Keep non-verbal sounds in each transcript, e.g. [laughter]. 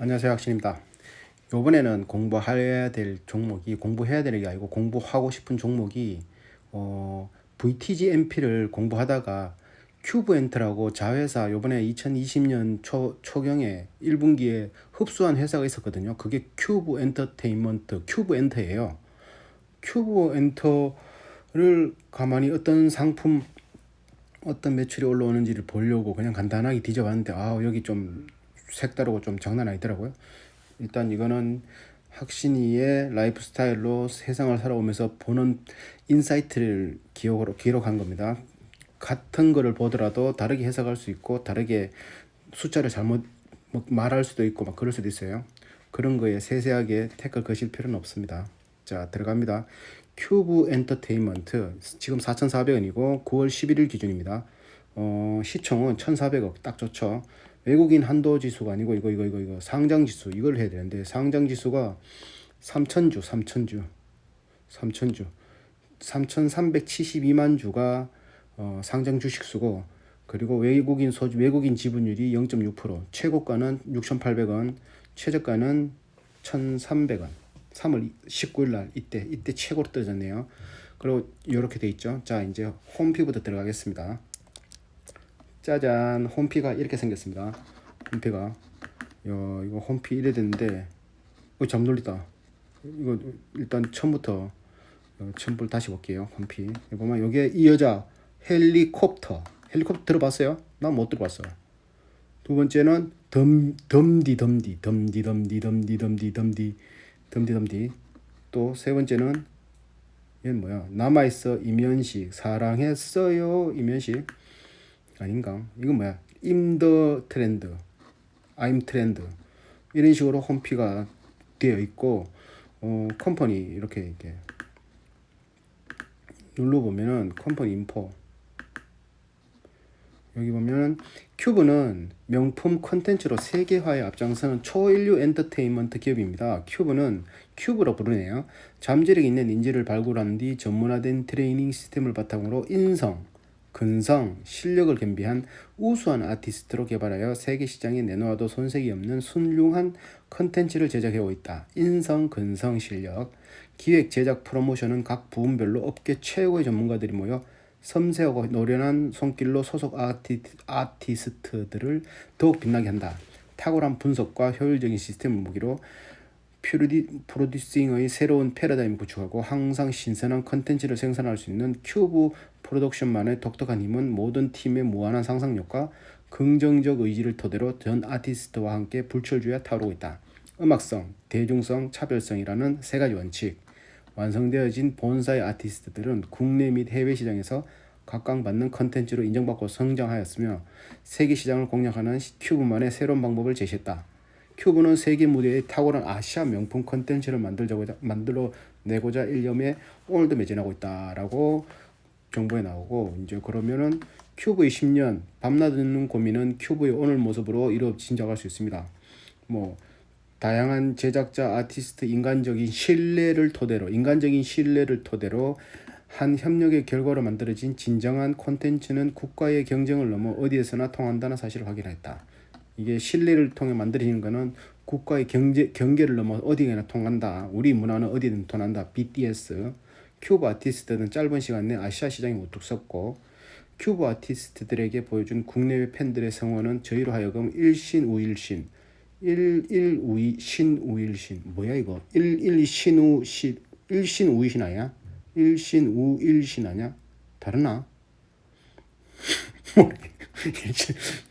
안녕하세요 학신입니다. 이번에는 공부해야 될 종목이 공부해야 될게 아니고 공부하고 싶은 종목이 어, VTGMP를 공부하다가 큐브 엔터라고 자회사 요번에 2020년 초, 초경에 1분기에 흡수한 회사가 있었거든요. 그게 큐브 엔터테인먼트, 큐브 엔터예요. 큐브 엔터를 가만히 어떤 상품 어떤 매출이 올라오는지를 보려고 그냥 간단하게 뒤져봤는데 아 여기 좀 색다르고 좀 장난 아니더라고요. 일단 이거는 학신이의 라이프 스타일로 세상을 살아오면서 보는 인사이트를 기억으로 기록한 겁니다. 같은 거를 보더라도 다르게 해석할 수 있고 다르게 숫자를 잘못 뭐 말할 수도 있고 막 그럴 수도 있어요. 그런 거에 세세하게 태클 거실 필요는 없습니다. 자 들어갑니다. 큐브 엔터테인먼트 지금 4,400원이고 9월 11일 기준입니다. 어, 시총은 1,400억 딱 좋죠. 외국인 한도 지수가 아니고 이거 이거 이거 이거 상장 지수 이걸 해야 되는데 상장 지수가 3천주 3천주 3천주 3,372만 주가 어, 상장 주식 수고 그리고 외국인 소주 외국인 지분율이 0.6% 최고가는 6,800원 최저가는 1,300원 3월 19일 날 이때 이때 최고로 떨어졌네요. 그리고 이렇게 돼 있죠. 자 이제 홈피부터 들어가겠습니다. 짜잔 홈피가 이렇게 생겼습니다. 홈피가 야 이거 홈피 이래 됐는데 어 잠 놀리다. 이거 일단 처음부터 어, 처음부터 다시 볼게요. 홈피 보면 여기에 이 여자 헬리콥터 헬리콥터 들어봤어요? 난 못 들어봤어요. 두 번째는 덤 덤디 덤디 덤디 덤디 덤디 덤디 덤디 덤디 덤디 또 세 번째는 얘는 뭐야 남아있어 이면식 사랑했어요 이면식 아닌가? 이건 뭐야? 임더 트렌드 아임 트렌드 이런 식으로 홈피가 되어 있고 어 컴퍼니 이렇게 이렇게 눌러 보면은 컴퍼니 인포. 여기 보면 큐브는 명품 콘텐츠로 세계화에 앞장서는 초인류 엔터테인먼트 기업입니다. 큐브는 큐브로 부르네요. 잠재력 있는 인재를 발굴한 뒤 전문화된 트레이닝 시스템을 바탕으로 인성, 근성, 실력을 겸비한 우수한 아티스트로 개발하여 세계 시장에 내놓아도 손색이 없는 순륭한 컨텐츠를 제작해 오고 있다. 인성, 근성, 실력, 기획, 제작, 프로모션은 각 부분별로 업계 최고의 전문가들이 모여 섬세하고 노련한 손길로 소속 아티, 아티스트들을 더욱 빛나게 한다. 탁월한 분석과 효율적인 시스템을 무기로 프로듀싱의 새로운 패러다임을 구축하고 항상 신선한 컨텐츠를 생산할 수 있는 큐브 프로덕션만의 독특한 힘은 모든 팀의 무한한 상상력과 긍정적 의지를 토대로 전 아티스트와 함께 불철주야 타오르고 있다. 음악성, 대중성, 차별성이라는 세 가지 원칙. 완성되어진 본사의 아티스트들은 국내 및 해외 시장에서 각광받는 컨텐츠로 인정받고 성장하였으며 세계 시장을 공략하는 큐브만의 새로운 방법을 제시했다. 큐브는 세계 무대에 탁월한 아시아 명품 컨텐츠를 만들자고자 만들어 내고자 일념에 오늘도 매진하고 있다라고 정보에 나오고 이제 그러면은 큐브의 10년 밤낮 없는 고민은 큐브의 오늘 모습으로 이루 진작할 수 있습니다. 뭐 다양한 제작자, 아티스트, 인간적인 신뢰를 토대로 인간적인 신뢰를 토대로 한 협력의 결과로 만들어진 진정한 콘텐츠는 국가의 경쟁을 넘어 어디에서나 통한다는 사실을 확인했다. 이게 신뢰를 통해 만들어지는 거는 국가의 경제 경계를 넘어 어디에나 통한다. 우리 문화는 어디든 통한다. BTS 큐브 아티스트는 짧은 시간 내 아시아 시장에 우뚝 섰고 큐브 아티스트들에게 보여준 국내외 팬들의 성원은 저희로 하여금 일신 우일신 1152 신우일신 뭐야 이거 112 신우 시 일신우일신 아니야? 일신 우일신 아니야? 다르나? [laughs]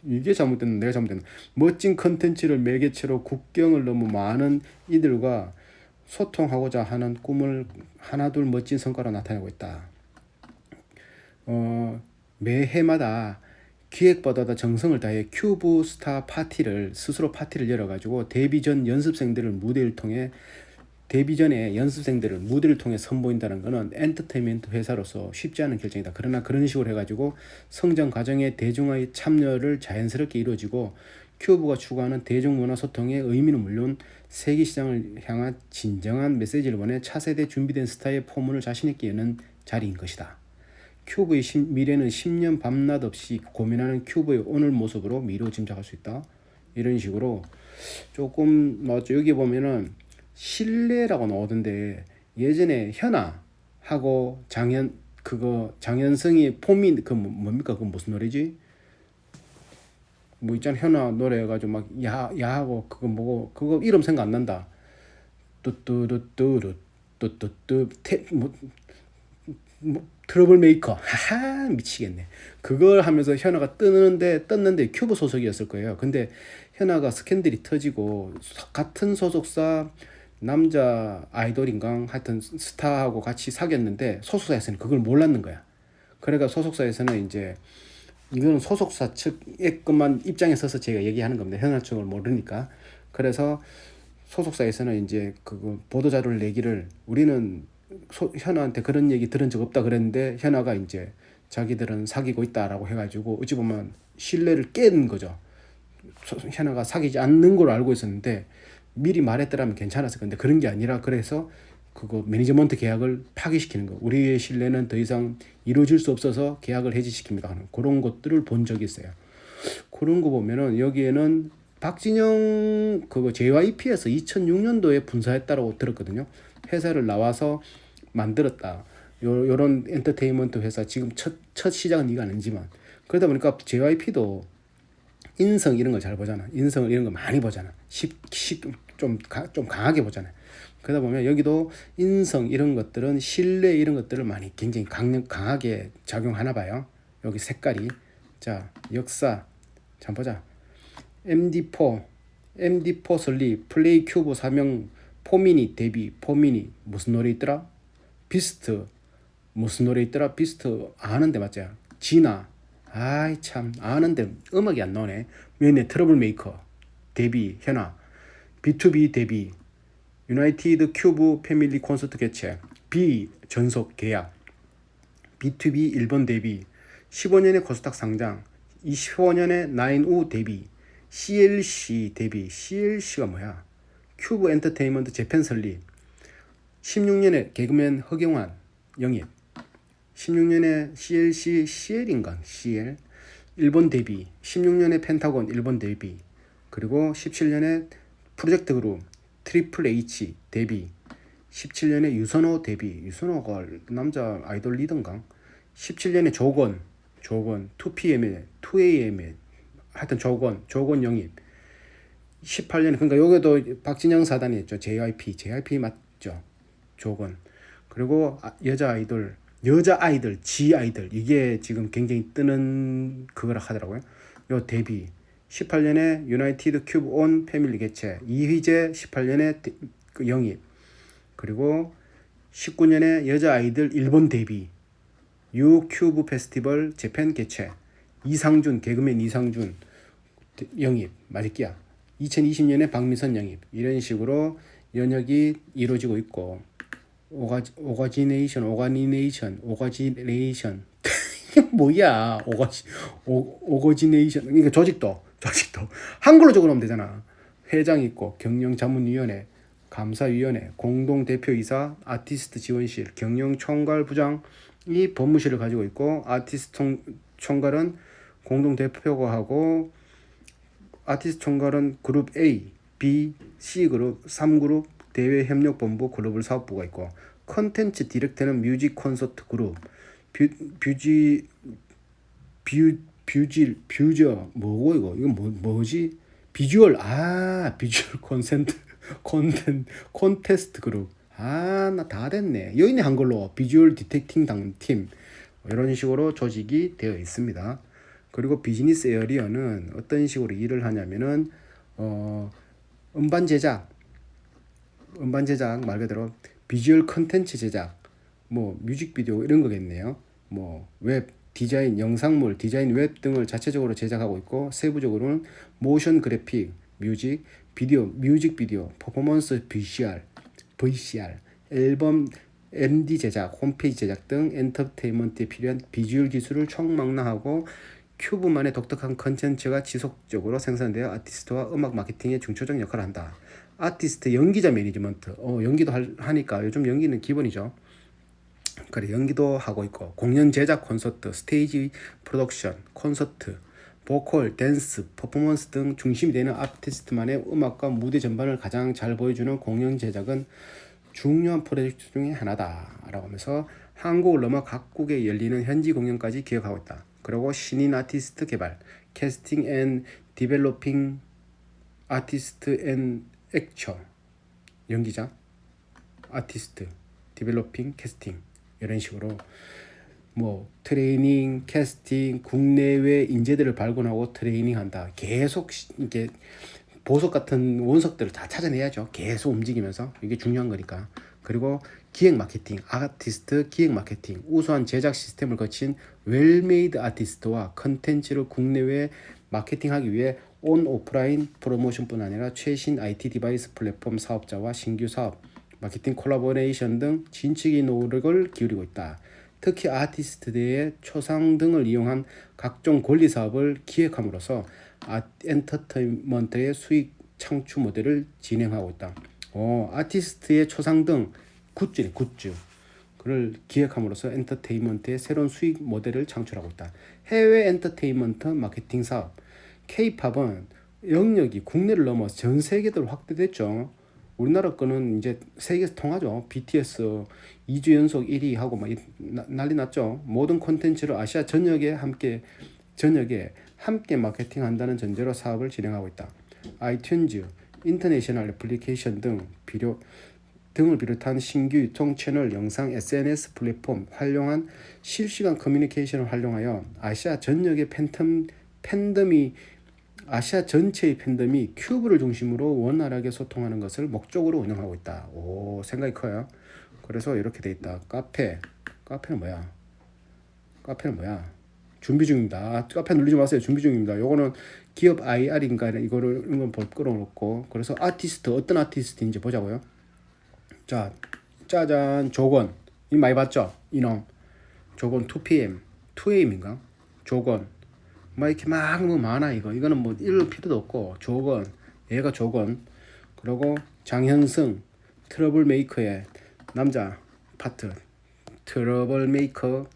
이게 잘못됐는 내가 잘못됐나 멋진 컨텐츠를 매개체로 국경을 넘어 많은 이들과 소통하고자 하는 꿈을 하나둘 멋진 성과로 나타내고 있다. 어, 매해마다 기획보다도 정성을 다해 큐브 스타 파티를 스스로 파티를 열어가지고 데뷔 전 연습생들을 무대를 통해 데뷔 전에 연습생들을 무대를 통해 선보인다는 것은 엔터테인먼트 회사로서 쉽지 않은 결정이다. 그러나 그런 식으로 해가지고 성장 과정에 대중의 참여를 자연스럽게 이루어지고 큐브가 추구하는 대중문화 소통의 의미는 물론 세계 시장을 향한 진정한 메시지를 보내 차세대 준비된 스타의 포문을 자신있게 여는 자리인 것이다. 큐브의 미래는 10년 밤낮 없이 고민하는 큐브의 오늘 모습으로 미루 짐작할 수 있다. 이런 식으로 조금 뭐 여기 보면은 신뢰라고 나오던데 예전에 현아하고 장현 그거 장현승이 폼이 그 뭐- 뭡니까? 그 무슨 노래지? 뭐 있잖아. 현아 노래 해가지고 막 야 야하고 그거 뭐고 그거 이름 생각 안 난다. 뚜뚜루뚜루 뚜뚜뚜 테뭐 뭐, 트러블 메이커. 하하 미치겠네. 그걸 하면서 현아가 뜨는데 떴는데 큐브 소속이었을 거예요. 근데 현아가 스캔들이 터지고 소- 같은 소속사 남자 아이돌인가 하여튼 스타하고 같이 사귀었는데 소속사에서는 그걸 몰랐는 거야. 그러니까 소속사에서는 이제 이거는 소속사 측의 것만 입장에 서서 제가 얘기하는 겁니다. 현아 측을 모르니까. 그래서 소속사에서는 이제 그거 보도 자료를 내기를 우리는 소, 현아한테 그런 얘기 들은 적 없다 그랬는데 현아가 이제 자기들은 사귀고 있다라고 해가지고 어찌 보면 신뢰를 깬 거죠. 소- 현아가 사귀지 않는 걸로 알고 있었는데 미리 말했더라면 괜찮았을 건데 그런 게 아니라 그래서 그거 매니지먼트 계약을 파기시키는 거. 우리의 신뢰는 더 이상 이루어질 수 없어서 계약을 해지시킵니다 하는 그런 것들을 본 적이 있어요. 그런 거 보면은 여기에는 박진영 그거 JYP에서 2006년도에 분사했다라고 들었거든요. 회사를 나와서 만들었다. 요 요런 엔터테인먼트 회사 지금 첫 첫 시작은 이가 아니지만 그러다 보니까 JYP도 인성 이런 걸 잘 보잖아. 인성을 이런 거 많이 보잖아. 쉽쉽 좀좀 강하게 보잖아. 그러다 보면 여기도 인성 이런 것들은 신뢰 이런 것들을 많이 굉장히 강력 강하게 작용하나 봐요. 여기 색깔이 자 역사 잠 보자. MD4 MD4 설리 플레이 큐브 사명 포미니 데뷔 포미니 무슨 노래 있더라? 비스트 무슨 노래 있더라? 비스트 아는데 맞지? 지나 아이 참 아는데 음악이 안 나오네. 왜네 트러블 메이커 데뷔 현아 B2B 데뷔 유나이티드 큐브 패밀리 콘서트 개최 B 전속 계약. B2B 일본 데뷔 15년의 코스닥 상장 25년에 나인우 데뷔 CLC 데뷔 CLC가 뭐야? 큐브 엔터테인먼트 재팬 설립 16년에 개그맨 허경환 영입. 16년에 CLC CL인가 CL 일본 데뷔 16년에 펜타곤 일본 데뷔 그리고 17년에 프로젝트 그룹 트리플 H 데뷔 17년에 유선호 데뷔. 유선호가 남자 아이돌 리더인가? 17년에 조건 조건 2PM에 2AM에 하여튼 조건 조건 영입. 18년에 그러니까 여기도 박진영 사단이 있죠. JYP JYP 맞죠? 조건. 그리고 아- 여자 아이돌 여자 아이들 G 아이들 이게 지금 굉장히 뜨는 그거라 하더라고요. 요 데뷔 18년에 유나이티드 큐브 온 패밀리 개최 이휘재 18년에 데- 그 영입 그리고 19년에 여자 아이들 일본 데뷔 유 큐브 페스티벌 재팬 개최 이상준 개그맨 이상준 데- 영입 맞을기야 2020년에 박미선 영입 이런 식으로 연역이 이루어지고 있고 오가지 오가지네이션 오가니네이션 오가지네이션. [laughs] 이게 뭐야? 오가지 오, 오거지네이션. 그러니까 조직도 조직도 한글로 적어놓으면 되잖아. 회장 있고 경영자문위원회 감사위원회 공동대표이사 아티스트 지원실 경영총괄부장 이 법무실을 가지고 있고 아티스트 총, 총괄은 공동대표가 하고 아티스트 총괄은 그룹 A, B, C 그룹, 3그룹 대외협력본부 글로벌 사업부가 있고 컨텐츠 디렉터는 뮤직 콘서트 그룹 뷰, 뷰지 뷰 뷰질 뷰저 뭐고 이거? 이거 뭐 뭐지? 비주얼 아 비주얼 [laughs] 콘센트 콘텐 콘테스트 그룹. 아 나 다 됐네. 있네 한글로 비주얼 디텍팅 당팀. 이런 식으로 조직이 되어 있습니다. 그리고 비즈니스 에어리어는 어떤 식으로 일을 하냐면은 어 음반 제작. 음반 제작 말 그대로 비주얼 컨텐츠 제작. 뭐 뮤직비디오 이런 거겠네요. 뭐 웹 디자인, 영상물, 디자인 웹 등을 자체적으로 제작하고 있고 세부적으로는 모션 그래픽, 뮤직, 비디오, 뮤직 비디오, 퍼포먼스 VCR, VCR, 앨범 MD 제작, 홈페이지 제작 등 엔터테인먼트에 필요한 비주얼 기술을 총망라하고 큐브만의 독특한 컨텐츠가 지속적으로 생산되어 아티스트와 음악 마케팅에 중초적 역할을 한다. 아티스트 연기자 매니지먼트. 어, 연기도 할, 하니까 요즘 연기는 기본이죠. 그래 연기도 하고 있고 공연 제작 콘서트, 스테이지 프로덕션, 콘서트, 보컬, 댄스, 퍼포먼스 등 중심이 되는 아티스트만의 음악과 무대 전반을 가장 잘 보여주는 공연 제작은 중요한 프로젝트 중의 하나다라고 하면서 한국 러마 각국에 열리는 현지 공연까지 기획하고 있다. 그리고 신인 아티스트 개발, 캐스팅 앤 디벨로핑 아티스트 앤 액처 연기자, 아티스트, 디벨로핑, 캐스팅 이런 식으로 뭐 트레이닝, 캐스팅, 국내외 인재들을 발굴하고 트레이닝한다. 계속 시- 이게 보석 같은 원석들을 다 찾아내야죠. 계속 움직이면서 이게 중요한 거니까. 그리고 기획 마케팅, 아티스트 기획 마케팅, 우수한 제작 시스템을 거친 웰메이드 아티스트와 컨텐츠를 국내외 마케팅하기 위해 온 오프라인 프로모션뿐 아니라 최신 IT 디바이스 플랫폼 사업자와 신규 사업, 마케팅 콜라보레이션 등 진취기 노력을 기울이고 있다. 특히 아티스트들의 초상 등을 이용한 각종 권리 사업을 기획함으로써 아, 엔터테인먼트의 수익 창출 모델을 진행하고 있다. 어, 아티스트의 초상 등 굿즈네 굿즈. 그를 기획함으로써 엔터테인먼트의 새로운 수익 모델을 창출하고 있다. 해외 엔터테인먼트 마케팅 사업. K-팝은 영역이 국내를 넘어 전 세계로 확대됐죠. 우리나라 거는 이제 세계에서 통하죠. BTS 2주 연속 1위 하고 막 난리 났죠. 모든 콘텐츠를 아시아 전역에 함께 전역에 함께 마케팅한다는 전제로 사업을 진행하고 있다. 아이튠즈, 인터내셔널 애플리케이션 등 비료 등을 비롯한 신규 유통 채널, 영상, SNS 플랫폼 활용한 실시간 커뮤니케이션을 활용하여 아시아 전역의 팬텀 팬덤이 아시아 전체의 팬덤이 큐브를 중심으로 원활하게 소통하는 것을 목적으로 운영하고 있다. 오 생각이 커요. 그래서 이렇게 돼 있다. 카페 카페는 뭐야? 카페는 뭐야? 준비 중입니다. 아, 카페 누르지 마세요. 준비 중입니다. 요거는 기업 IR인가 이거를 이건 볼 끌어놓고 그래서 아티스트 어떤 아티스트인지 보자고요. 자, 짜잔 조건 이 많이 봤죠? 이놈 조건 2pm 2am인가? 조건 막 이렇게 막 뭐 많아 이거. 이거는 뭐 읽을 필요도 없고 조건 얘가 조건. 그리고 장현승 트러블 메이커의 남자 파트. 트러블 메이커.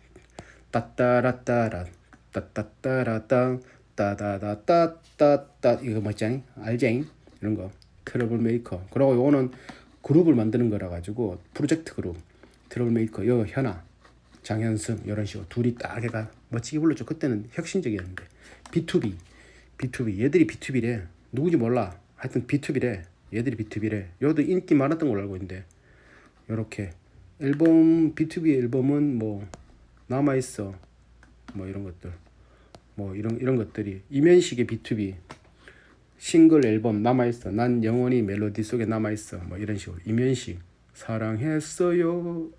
따따라따라 따따따라따 따다다따따따. 이거 뭐지 알쟁 이런 거. 트러블 메이커. 그리고 요거는 그룹을 만드는 거라 가지고 프로젝트 그룹. 트러블 메이커. 요 현아 장현승 이런 식으로 둘이 딱 해가 멋지게 불렀죠. 그때는 혁신적이었는데 B2B B2B 얘들이 B2B래. 누구지 몰라. 하여튼 B2B래. 얘들이 B2B래. 여도 인기 많았던 걸로 알고 있는데. 요렇게. 앨범 B2B 앨범은 뭐 남아 있어. 뭐 이런 것들. 뭐 이런 이런 것들이. 이면식의 B2B 싱글 앨범 남아 있어. 난 영원히 멜로디 속에 남아 있어. 뭐 이런 식으로. 이면식. 사랑했어요.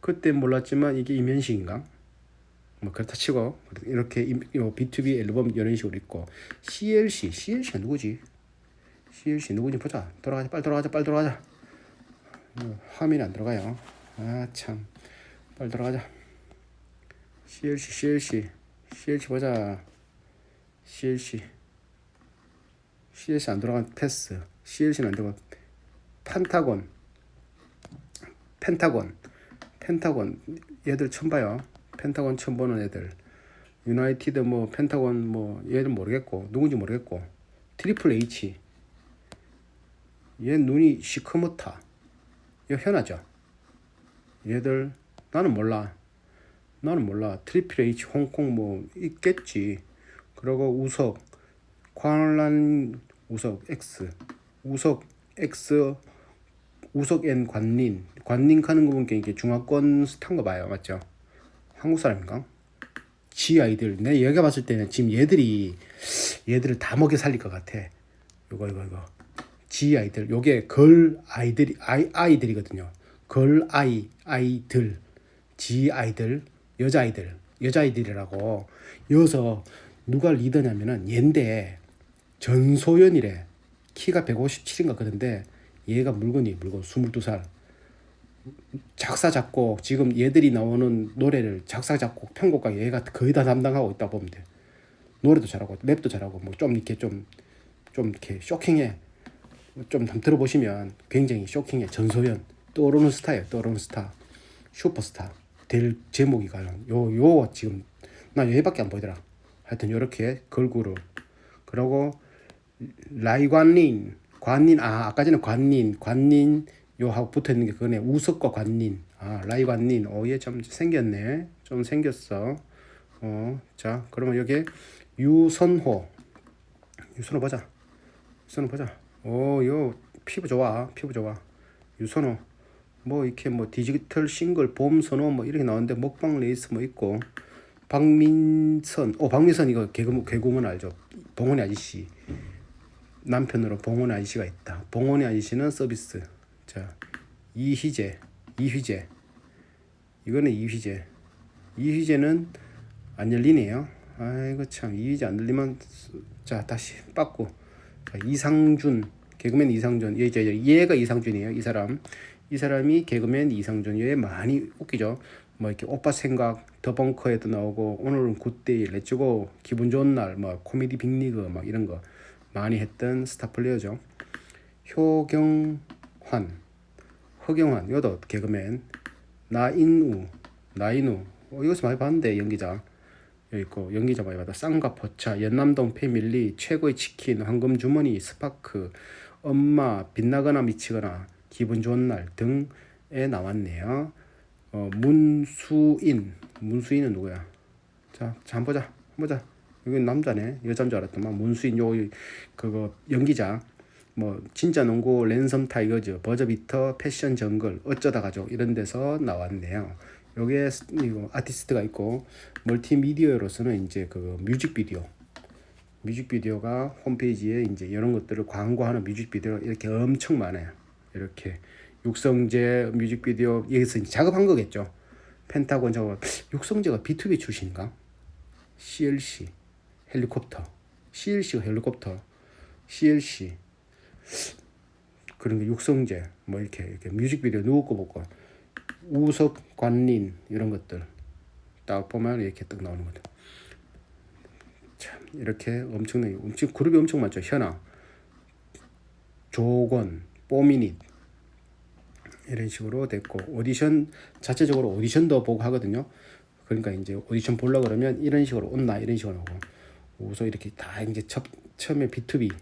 그때 몰랐지만 이게 이면식인가 뭐 그렇다 치고 이렇게 이- 요 B2B 앨범 이런 식으로 있고 CLC CLC가 누구지? CLC 누구지? 보자. 돌아가자 빨리 돌아가자 빨리 돌아가자. 어, 화면이 안 들어가요. 아 참. 빨리 돌아가자. CLC CLC CLC 보자. CLC CLC 안 들어간 패스. CLC는 안 들어가 판타곤. 펜타곤. 펜타곤. 얘들 처음 봐요 펜타곤 처음 보는 애들. 유나이티드 뭐 펜타곤 뭐 얘들 모르겠고 누군지 모르겠고. 트리플 H. 얘 눈이 시커멓다. 얘 현아죠. 얘들 나는 몰라. 나는 몰라. 트리플 H 홍콩 뭐 있겠지. 그리고 우석 관란 우석 X 우석 X 우석 N 관린. 관린 가는 거 보니까 이게 중화권 탄거 봐요. 맞죠 한국 사람인가? 지 아이들. 내 얘가 봤을 때는 지금 얘들이 얘들을 다 먹여 살릴 것 같아. 요거 이거 이거. 지 아이들. 요게 걸 아이들이 아이 아이들이거든요. 걸 아이 아이들. 지 아이들 여자 아이들. 여자 아이들이라고. 여기서 누가 리더냐면은 얘인데 전소연이래. 키가 157인가 그런데 얘가 물건이 물건. 22살 작사 작곡 지금 얘들이 나오는 노래를 작사 작곡 편곡과 얘가 거의 다 담당하고 있다 보면 돼. 노래도 잘하고 랩도 잘하고 뭐 좀 이렇게 좀좀 이렇게 쇼킹해. 좀 들어보시면 굉장히 쇼킹해. 전소연. 떠오르는 스타예요 떠오르는 스타. 슈퍼스타. 될 제목이 가요 요요 지금 나 얘밖에 안 보이더라. 하여튼 이렇게 걸그룹. 그리고 라이관린. 관린 아 아까 전에 관린. 관린 요 하고 붙어 있는 게 그거네. 우석과 관린 아 라이관린 어얘 좀 생겼네. 좀 생겼어. 어 자 그러면 여기 유선호. 유선호 보자. 유선호 보자. 오요 피부 좋아. 피부 좋아. 유선호. 뭐 이렇게 뭐 디지털 싱글 봄 선호 뭐 이렇게 나오는데 먹방 레이스 뭐 있고. 박민선. 어 박민선 이거 개그 개그맨 알죠? 봉원이 아저씨. 남편으로 봉원이 아저씨가 있다. 봉원이 아저씨는 서비스 자 이희재 이휘재. 이거는 이휘재. 이휘재는 안 열리네요. 아이고 참 이휘재 안 열리면 자 다시 빠꾸 자, 이상준 개그맨 이상준. 얘, 얘, 얘가 이상준이에요 이 사람. 이 사람이 개그맨 이상준. 얘 많이 웃기죠. 뭐 이렇게 오빠 생각 더 벙커에도 나오고 오늘은 굿데이 레츠고 기분 좋은 날 뭐 코미디 빅리그 막 이런 거 많이 했던 스타 플레이어죠. 효경환 허경환 이것도 개그맨. 나인우 나인우. 어, 이것도 많이 봤는데 연기자. 여기 있고 연기자 많이 봤다. 쌍가포차 연남동 패밀리 최고의 치킨 황금 주머니 스파크. 엄마 빛나거나 미치거나 기분 좋은 날 등에 나왔네요. 어, 문수인. 문수인은 누구야? 자, 자 보자. 보자. 여기 남자네. 여자인 줄 알았더만. 문수인 요 그거 연기자 뭐 진짜 농구 랜섬 타이거즈 버저비터 패션 정글 어쩌다 가죠 이런 데서 나왔네요. 여기에 이거 아티스트가 있고 멀티미디어로서는 이제 그 뮤직비디오 뮤직비디오가 홈페이지에 이제 이런 것들을 광고하는 뮤직비디오 이렇게 엄청 많아요. 이렇게 육성재 뮤직비디오 여기서 작업한 거겠죠. 펜타곤 작업 육성재가 B2B 출신인가? CLC 헬리콥터. CLC가 헬리콥터. CLC 그런 게 육성재 뭐 이렇게 이렇게 뮤직비디오 누구 거 보고 우석 관린 이런 것들 딱 보면 이렇게 딱 나오는 거죠. 참 이렇게 엄청나게 엄청 그룹이 엄청 많죠. 현아, 조건, 뽀미닛 이런 식으로 됐고 오디션 자체적으로 오디션도 보고 하거든요. 그러니까 이제 오디션 보려 그러면 이런 식으로 온나 이런 식으로 하고 우선 이렇게 다 이제 첫, 처음에 B2B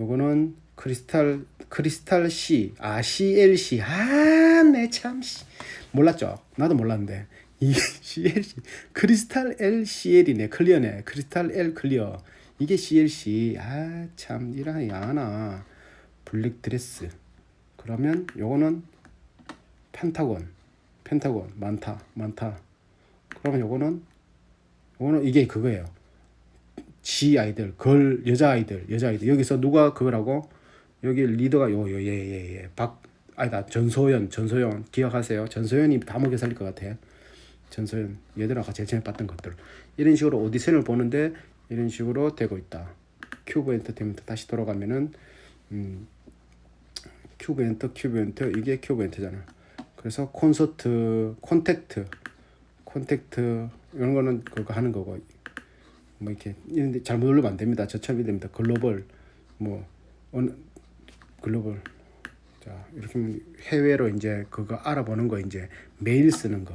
요거는 크리스탈 크리스탈 C 아 CLC 아내참 몰랐죠? 나도 몰랐는데. 이 [laughs] CLC 크리스탈 L CL이네 클리어네. 크리스탈 L 클리어. 이게 CLC 아 참 이라니 아나 블랙 드레스. 그러면 요거는 펜타곤. 펜타곤. 많다 많다 그러면 요거는 요거는 이게 그거예요 지 아이들, 걸 여자 아이들, 여자 아이들. 여기서 누가 그거라고? 여기 리더가 요요예예 예 박 아니다. 전소연 전소연. 기억하세요? 전소연이 다 먹여 살릴 것 같아 전소연 얘들하고 같이 예전에 봤던 것들. 이런 식으로 오디션을 보는데 이런 식으로 되고 있다. 큐브 엔터테인먼트 다시 돌아가면은 음 큐브 엔터 큐브 엔터. 이게 큐브 엔터잖아. 그래서 콘서트 콘택트. 콘택트. 이런 거는 그거 하는 거고 뭐 이렇게 이런데 잘못 누르면 안 됩니다. 저참이 됩니다. 글로벌 뭐 어느 글로벌 자 이렇게 해외로 이제 그거 알아보는 거 이제 메일 쓰는 거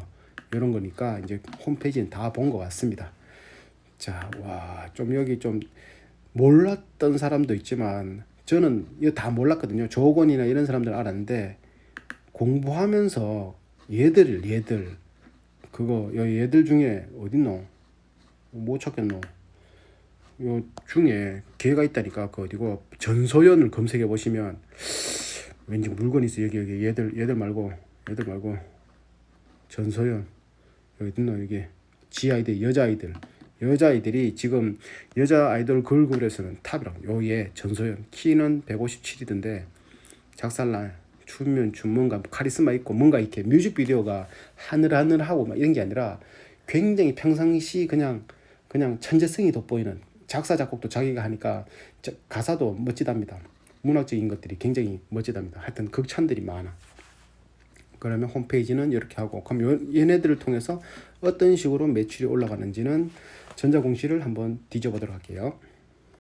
이런 거니까 이제 홈페이지는 다 본 것 같습니다. 자 와 좀 여기 좀 몰랐던 사람도 있지만 저는 이거 다 몰랐거든요. 조건이나 이런 사람들 알았는데 공부하면서 얘들 얘들 그거 여 얘들 중에 어딨노? 못 찾겠노. 요 중에 개가 있다니까 그 어디고 전소연을 검색해 보시면 왠지 물건이 있어. 여기 여기 얘들 얘들 말고 얘들 말고. 전소연. 여기 있나? 여기. 지 아이들 여자 아이들. 여자 아이들이 지금 여자 아이돌 걸그룹에서는 탑이라고. 요얘 전소연. 키는 157이던데 작살날 춤면 춤 뭔가 카리스마 있고 뭔가 이렇게 뮤직비디오가 하늘하늘하고 막 이런 게 아니라 굉장히 평상시 그냥 그냥 천재성이 돋보이는 작사 작곡도 자기가 하니까 저, 가사도 멋지답니다. 문학적인 것들이 굉장히 멋지답니다. 하여튼 극찬들이 많아. 그러면 홈페이지는 이렇게 하고 그럼 요, 얘네들을 통해서 어떤 식으로 매출이 올라가는지는 전자공시를 한번 뒤져보도록 할게요.